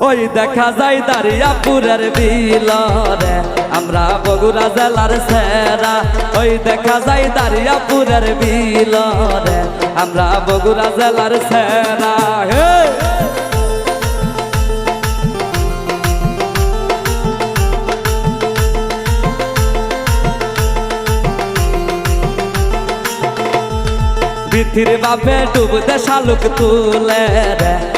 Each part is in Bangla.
ওই দেখা যায় দারিয়াপুরের বিলরে। আমরা বগুড়া জেলার সেরা। ওই দেখা যায় দারিয়াপুরের বিলরে। আমরা বগুড়া জেলার সেরা। হে! পৃথির বাপে ডুবতে শালুক তুলে রে।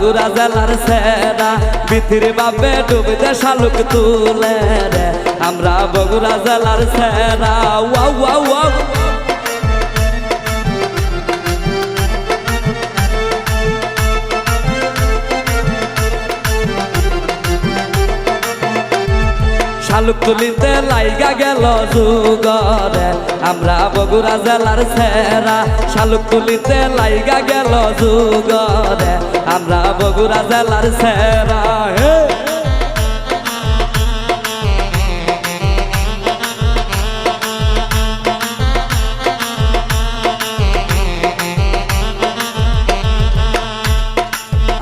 বগুড়া জেলার সেরা। পৃথির বাপে ডুবতে শালুক তুলে রে। আমরা বগুড়া জেলার সেরা। Wow wow wow. শালুক তুলিতে লাইগা গেল যুগরে। আমরা বগুড়া জেলার সেরা। শালুক তুলিতে লাইগা গেল যুগরে। আমরা বগুড়া জেলার সেরা, হে।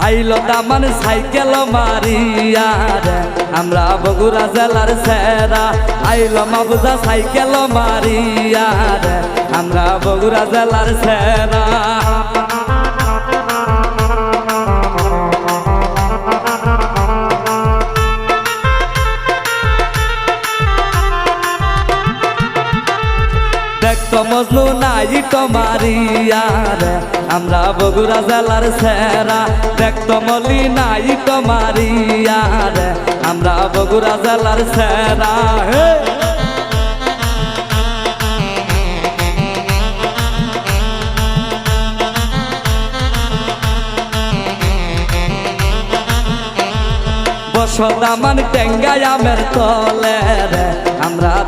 আইল দামান সাইকেল মারিয়া রে, আমরা বগুড়া জেলার সেরা। আইল মাবুজা সাইকেল মারিয়া রে, আমরা বগুড়া জেলার সেরা। মজনু নাই মারিয়া রে আমরা বগুড়া জেলার সেরা দেখতো মলি নাই মারিয়া রে আমরা বগুড়া জেলার সেরা হে বসদামান টেঙ্গাই আমের তলে রে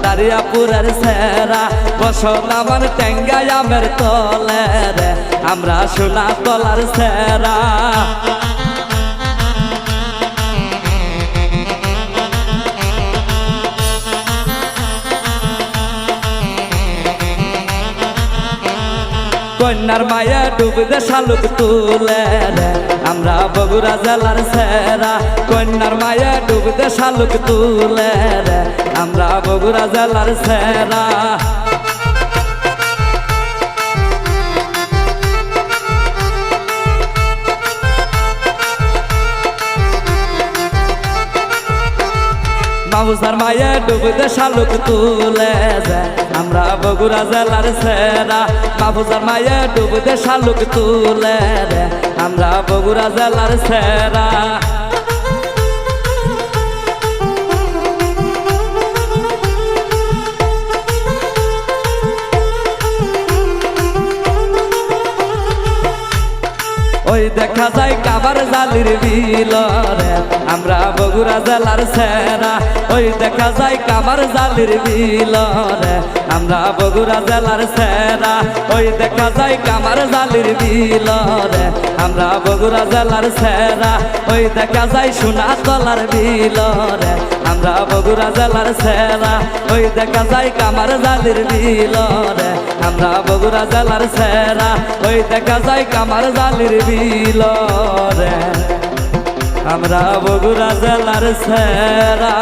দারিয়াপুরের সেরা। বসদামান টেঙ্গাই আমের তলে রে। আমরা সোনা তলার সেরা। কন্যার মায়া ডুবদে শালুক তুলে আমরা বগুড়া জেলার সেরা। কন্যার মায়া ডুবদে শালুক তুলে আমরা বগুড়া জেলার সেরা। মাহুসার মায়ে ডুবতে শালুক তুলে আমরা বগুড়া জেলার সেরা। মাহুসার মায়ে ডুবতে শালুক তুলে আমরা বগুড়া জেলার সেরা। ওই দেখা যায় কাবার জালির বিলরে। আমরা বগুড়া জেলার সেরা ওই দেখা যায় কাবার জালির বিলরে। আমরা বগুড়া জেলার সেরা ওই দেখা যায় কামার জালির বিলরে। আমরা বগুড়া জেলার সেরা। ওই দেখা যায় সোনা তলার বিলরে আমরা বগুড়া জেলার সেরা। ওই দেখা যায় কামার জালির বিলরে আমরা বগুড়া জেলার সেরা। ওই দেখা যায় কামার জালির বিলরে আমরা বগুড়া জেলার সেরা।